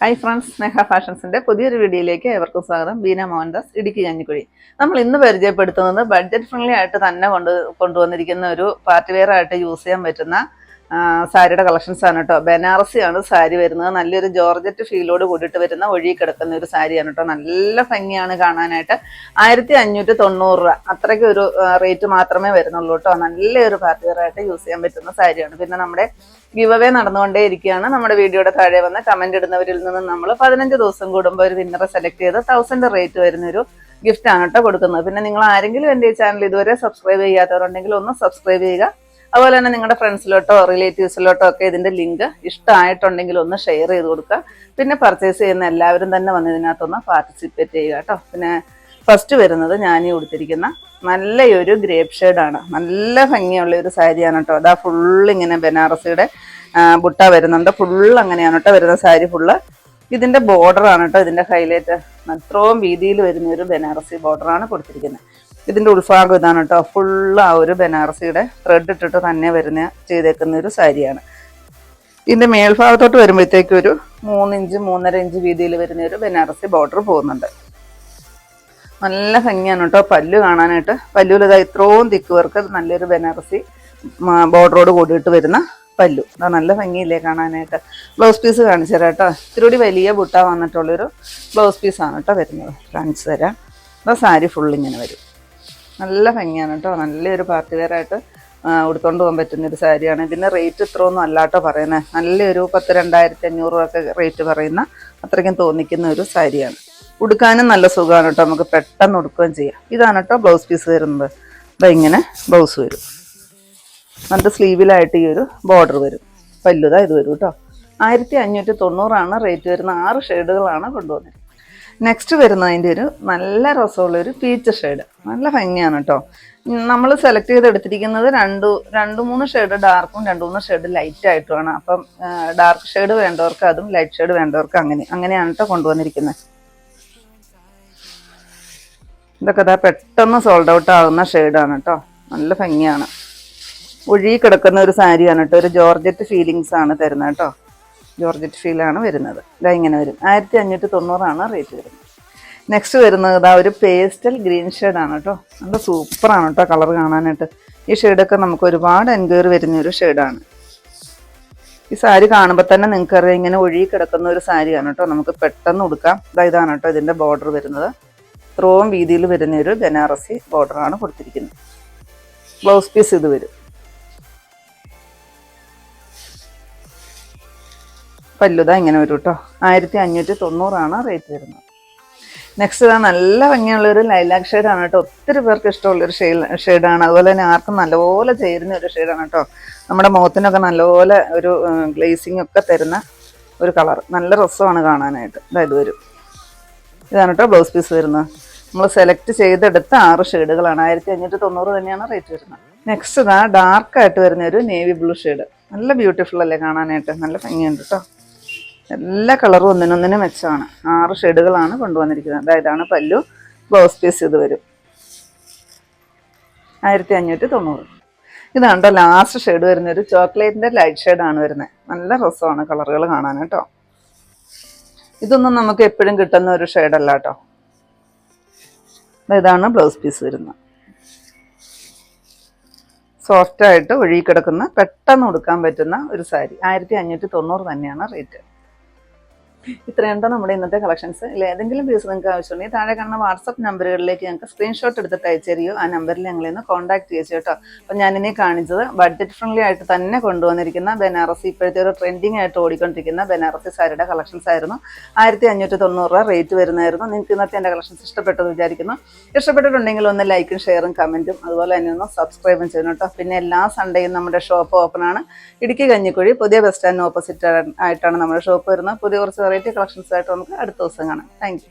Hi friends സ്നേഹ ഫാഷൻസിന്റെ പുതിയൊരു വീഡിയോയിലേക്ക് ഏവർക്കും സ്വാഗതം. ബീന മോഹൻദാസ് ഇടുക്കി കഞ്ഞിക്കുഴി. നമ്മൾ ഇന്ന് പരിചയപ്പെടുത്തുന്നത് ബഡ്ജറ്റ് ഫ്രണ്ട്ലി ആയിട്ട് തന്നെ കൊണ്ട് കൊണ്ടുവന്നിരിക്കുന്ന ഒരു പാർട്ടി വെയർ ആയിട്ട് യൂസ് ചെയ്യാൻ പറ്റുന്ന സാരിയുടെ കളക്ഷൻസ് ആണ് കേട്ടോ. ബനാറസിയാണ് സാരി വരുന്നത്. നല്ലൊരു ജോർജറ്റ് ഫീലോട് കൂടിയിട്ട് വരുന്ന ഒഴുകി കിടക്കുന്ന ഒരു സാരിയാണ് കേട്ടോ. നല്ല ഭംഗിയാണ് കാണാനായിട്ട്. ആയിരത്തി അഞ്ഞൂറ്റി തൊണ്ണൂറ് രൂപ. അത്രയ്ക്ക് ഒരു റേറ്റ് മാത്രമേ വരുന്നുള്ളൂ കേട്ടോ. നല്ലൊരു പാർട്ടി വെയർ ആയിട്ട് യൂസ് ചെയ്യാൻ പറ്റുന്ന സാരിയാണ്. പിന്നെ നമ്മുടെ ഗിവ് അവേ നടന്നുകൊണ്ടേ ഇരിക്കുകയാണ് നമ്മുടെ വീഡിയോയുടെ താഴെ വന്ന് കമന്റ് ഇടുന്നവരിൽ നിന്ന് നമ്മൾ പതിനഞ്ച് ദിവസം കൂടുമ്പോൾ ഒരു വിന്നറെ സെലക്ട് ചെയ്ത് തൗസൻഡ് റേറ്റ് വരുന്നൊരു ഗിഫ്റ്റ് ആണ് കേട്ടോ കൊടുക്കുന്നത്. പിന്നെ നിങ്ങൾ ആരെങ്കിലും എന്റെ ഈ ചാനൽ ഇതുവരെ സബ്സ്ക്രൈബ് ചെയ്യാത്തവരുണ്ടെങ്കിൽ ഒന്ന് സബ്സ്ക്രൈബ് ചെയ്യുക. അതുപോലെ തന്നെ നിങ്ങളുടെ ഫ്രണ്ട്സിലോട്ടോ റിലേറ്റീവ്സിലോട്ടോ ഒക്കെ ഇതിന്റെ ലിങ്ക് ഇഷ്ടമായിട്ടുണ്ടെങ്കിൽ ഒന്ന് ഷെയർ ചെയ്ത് കൊടുക്കുക. പിന്നെ പർച്ചേസ് ചെയ്യുന്ന എല്ലാവരും തന്നെ വന്ന് ഇതിനകത്തൊന്ന് പാർട്ടിസിപ്പേറ്റ് ചെയ്യുക കേട്ടോ. പിന്നെ ഫസ്റ്റ് വരുന്നത് ഈ കൊടുത്തിരിക്കുന്ന നല്ലൊരു ഗ്രേപ്പ് ഷെയ്ഡാണ് നല്ല ഭംഗിയുള്ള ഒരു സാരിയാണ് കേട്ടോ. അതാ ഫുള്ള് ഇങ്ങനെ ബനാറസിയുടെ ബുട്ട വരുന്നുണ്ട്. ഫുള്ള് അങ്ങനെയാണ് കേട്ടോ വരുന്ന സാരി ഫുള്ള് ഇതിന്റെ ബോർഡറാണ് കേട്ടോ ഇതിന്റെ ഹൈലൈറ്റ് അത്രയും വീതിയിൽ വരുന്ന ഒരു ബനാറസി ബോർഡറാണ് കൊടുത്തിരിക്കുന്നത്. ഇതിന്റെ ഉൾഭാഗം ഇതാണ് കേട്ടോ. ഫുള്ള് ആ ഒരു ബനാറസിയുടെ ത്രെഡ് ഇട്ടിട്ട് തന്നെ വരുന്ന ചെയ്തേക്കുന്ന ഒരു സാരിയാണ്. ഇതിന്റെ മേൽഭാഗത്തോട്ട് വരുമ്പോഴത്തേക്ക് ഒരു മൂന്നിഞ്ച് മൂന്നര ഇഞ്ച് വീതിയിൽ വരുന്ന ഒരു ബനാറസി ബോർഡർ പോകുന്നുണ്ട്. നല്ല ഭംഗിയാണ് കേട്ടോ പല്ലു കാണാനായിട്ട്. പല്ലുവിൽ ഇതാ ഇത്രയും തിക്ക് വർക്ക് നല്ലൊരു ബനാറസി ബോർഡറോട് കൂടിയിട്ട് വരുന്ന പല്ലു. അതാ നല്ല ഭംഗിയില്ലേ കാണാനായിട്ട്. ബ്ലൗസ് പീസ് കാണിച്ചു തരാം കേട്ടോ. ഇത്തിരി വലിയ ബുട്ട വന്നിട്ടുള്ളൊരു ബ്ലൗസ് പീസാണ് കേട്ടോ വരുന്നത്. കാണിച്ചു തരാം. അതാ സാരി ഫുൾ ഇങ്ങനെ വരും. നല്ല ഭംഗിയാണ് കേട്ടോ. നല്ലൊരു പാർട്ടി വെയറായിട്ട് ഉടുത്തോണ്ട് പോകാൻ പറ്റുന്ന ഒരു സാരിയാണ്. ഇതിന്റെ റേറ്റ് ഇത്രയൊന്നും അല്ലാട്ടോ പറയുന്നത് നല്ലൊരു പത്ത് രണ്ടായിരത്തി അഞ്ഞൂറ് രൂപയൊക്കെ റേറ്റ് പറയുന്ന അത്രയ്ക്കും തോന്നിക്കുന്ന ഒരു സാരിയാണ്. ഉടുക്കാനും നല്ല സുഖമാണ് കേട്ടോ. നമുക്ക് പെട്ടെന്ന് ഉടുക്കുകയും ചെയ്യാം. ഇതാണ് കേട്ടോ ബ്ലൗസ് പീസ് വരുന്നത്. ഇതാ ഇങ്ങനെ ബ്ലൗസ് വരും. എന്നിട്ട് സ്ലീവിലായിട്ട് ഈ ഒരു ബോർഡർ വരും. പല്ലുതാ ഇത് വരും കേട്ടോ. ആയിരത്തി അഞ്ഞൂറ്റി തൊണ്ണൂറാണ് റേറ്റ് വരുന്ന ആറ് ഷെയ്ഡുകളാണ് കൊണ്ടുവന്നിരിക്കുന്നത്. നെക്സ്റ്റ് വരുന്നതിന്റെ ഒരു നല്ല രസമുള്ള ഒരു പീച്ച് ഷെയ്ഡ് നല്ല ഭംഗിയാണ് കേട്ടോ. നമ്മൾ സെലക്ട് ചെയ്ത് എടുത്തിരിക്കുന്നത് രണ്ട് രണ്ട് മൂന്ന് ഷെയ്ഡ് ഡാർക്കും രണ്ട് മൂന്ന് ഷെയ്ഡ് ലൈറ്റ് ആയിട്ടുമാണ് അപ്പം ഡാർക്ക് ഷെയ്ഡ് വേണ്ടവർക്ക് അതും ലൈറ്റ് ഷെയ്ഡ് വേണ്ടവർക്ക് അങ്ങനെ അങ്ങനെയാണ് കേട്ടോ കൊണ്ടുവന്നിരിക്കുന്നത് ഇതൊക്കെ ഇതാ പെട്ടെന്ന് സോൾഡ് ഔട്ട് ആകുന്ന ഷെയ്ഡാണ് കേട്ടോ നല്ല ഭംഗിയാണ്. ഒഴുകി കിടക്കുന്ന ഒരു സാരിയാണ് കേട്ടോ ഒരു ജോർജറ്റ് ഫീലിങ്സ് ആണ് തരുന്നത് കേട്ടോ ജോർജറ്റ് ഫീലാണ് വരുന്നത്. ഇതാ ഇങ്ങനെ വരും. ആയിരത്തി അഞ്ഞൂറ്റി തൊണ്ണൂറാണ് റേറ്റ് വരുന്നത്. നെക്സ്റ്റ് വരുന്നത് ഇതാ ഒരു പേസ്റ്റൽ ഗ്രീൻ ഷെയ്ഡാണ് കേട്ടോ. നല്ല സൂപ്പറാണ് കേട്ടോ കളർ കാണാനായിട്ട്. ഈ ഷെയ്ഡൊക്കെ നമുക്ക് ഒരുപാട് എൻക്വയറി വരുന്ന ഒരു ഷെയ്ഡാണ്. ഈ സാരി കാണുമ്പോൾ തന്നെ നിങ്ങൾക്കറിയാം ഇങ്ങനെ ഒഴുകി കിടക്കുന്ന ഒരു സാരിയാണ് കേട്ടോ. നമുക്ക് പെട്ടെന്ന് ഉടുക്കാം. ഇതാ ഇതാണ് കേട്ടോ ഇതിന്റെ ബോർഡർ വരുന്നത്. ത്രോം വീതിയിൽ വരുന്ന ഒരു ബനാറസി ബോർഡറാണ് കൊടുത്തിരിക്കുന്നത്. ബ്ലൗസ് പീസ് ഇത് വരും. പല്ലുത ഇങ്ങനെ വരും കേട്ടോ ആയിരത്തി അഞ്ഞൂറ്റി തൊണ്ണൂറാണ് റേറ്റ് വരുന്നത്. നെക്സ്റ്റ് ഇതാ നല്ല ഭംഗിയുള്ളൊരു ലൈലാക് ഷെയ്ഡാണ് കേട്ടോ ഒത്തിരി പേർക്ക് ഇഷ്ടമുള്ളൊരു ഒരു ഷെയ്ഡാണ് അതുപോലെ തന്നെ ആർക്കും നല്ലപോലെ ചേരുന്ന ഒരു ഷെയ്ഡാണ് കേട്ടോ നമ്മുടെ മുഖത്തിനൊക്കെ നല്ലപോലെ ഒരു ഗ്ലേസിംഗ് ഒക്കെ തരുന്ന ഒരു കളർ നല്ല രസമാണ് കാണാനായിട്ട്. ഇതായത് വരും. ഇതാണ് കേട്ടോ ബ്ലൗസ് പീസ് വരുന്നത്. നമ്മൾ സെലക്ട് ചെയ്തെടുത്ത ആറ് ഷെയ്ഡുകളാണ്. ആയിരത്തി അഞ്ഞൂറ്റി തൊണ്ണൂറ് തന്നെയാണ് റേറ്റ് വരുന്നത്. നെക്സ്റ്റ് ഇതാ ഡാർക്കായിട്ട് വരുന്ന ഒരു നേവി ബ്ലൂ ഷെയ്ഡ് നല്ല ബ്യൂട്ടിഫുൾ അല്ലേ കാണാനായിട്ട്? നല്ല ഭംഗിയുണ്ട് കേട്ടോ എല്ലാ കളറും ഒന്നിനൊന്നിനെ മെച്ചമാണ്. ആറ് ഷെയ്ഡുകളാണ് കൊണ്ടുവന്നിരിക്കുന്നത്. അതായതാണ് പല്ലു ബ്ലൗസ് പീസ് ഇത് വരും. ആയിരത്തി അഞ്ഞൂറ്റി തൊണ്ണൂറ് ഇതാണ് ലാസ്റ്റ് ഷെയ്ഡ് വരുന്ന ഒരു ചോക്ലേറ്റിന്റെ ലൈറ്റ് ഷെയ്ഡാണ് വരുന്നത്. നല്ല രസമാണ് കളറുകൾ കാണാൻ കേട്ടോ. ഇതൊന്നും നമുക്ക് എപ്പോഴും കിട്ടുന്ന ഒരു ഷെയ്ഡല്ല കേട്ടോ. ഇതാണ് ബ്ലൗസ് പീസ് വരുന്നത്. സോഫ്റ്റായിട്ട് ഒഴുകി കിടക്കുന്ന പെട്ടെന്ന് ഉടുക്കാൻ പറ്റുന്ന ഒരു സാരി. ആയിരത്തി അഞ്ഞൂറ്റി തൊണ്ണൂറ് തന്നെയാണ് റേറ്റ് ഇത്രയുണ്ടോ നമ്മുടെ ഇന്നത്തെ കളക്ഷൻസ്? ഇല്ല? ഏതെങ്കിലും പീസ് നിങ്ങൾക്ക് ആവശ്യമുണ്ടെങ്കിൽ താഴെ കാണുന്ന വാട്സപ്പ് നമ്പറുകളിലേക്ക് ഞങ്ങൾക്ക് സ്ക്രീൻഷോട്ട് എടുത്തിട്ട് അയച്ചു തരികയോ ആ നമ്പറിൽ ഞങ്ങളെ ഒന്ന് കോൺടാക്ട് ചെയ്ച്ചു കേട്ടോ. അപ്പം ഞാനിനി കാണിച്ചത് ബഡ്ജറ്റ് ഫ്രണ്ട്ലി ആയിട്ട് തന്നെ കൊണ്ടുവന്നിരിക്കുന്ന ബനാറസി ഇപ്പോഴത്തെ ഒരു ട്രെൻഡിങ് ആയിട്ട് ഓടിക്കൊണ്ടിരിക്കുന്ന ബനാറസി സാരിയുടെ കളക്ഷൻസ് ആയിരുന്നു. ആയിരത്തി അഞ്ഞൂറ്റി തൊണ്ണൂറ് രൂപ റേറ്റ് വരുന്നതായിരുന്നു. നിങ്ങൾക്ക് ഇന്നത്തെ എന്റെ കളക്ഷൻസ് ഇഷ്ടപ്പെട്ടെന്ന് വിചാരിക്കുന്നു. ഇഷ്ടപ്പെട്ടിട്ടുണ്ടെങ്കിൽ ഒന്ന് ലൈക്കും ഷെയറും കമന്റും അതുപോലെ തന്നെ ഒന്ന് സബ്സ്ക്രൈബും ചെയ്യണം കേട്ടോ. പിന്നെ എല്ലാ സൺഡേയും നമ്മുടെ ഷോപ്പ് ഓപ്പൺ ആണ്. ഇടുക്കി കഞ്ഞിക്കുഴി പുതിയ ബസ് സ്റ്റാൻഡിന് ഓപ്പോസിറ്റ് ആയിട്ടാണ് നമ്മുടെ ഷോപ്പ് വരുന്നത്. പുതിയ കുറച്ച് വെറൈറ്റി കളക്ഷൻസ് ആയിട്ട് നമുക്ക് അടുത്ത ദിവസം കാണാം. താങ്ക്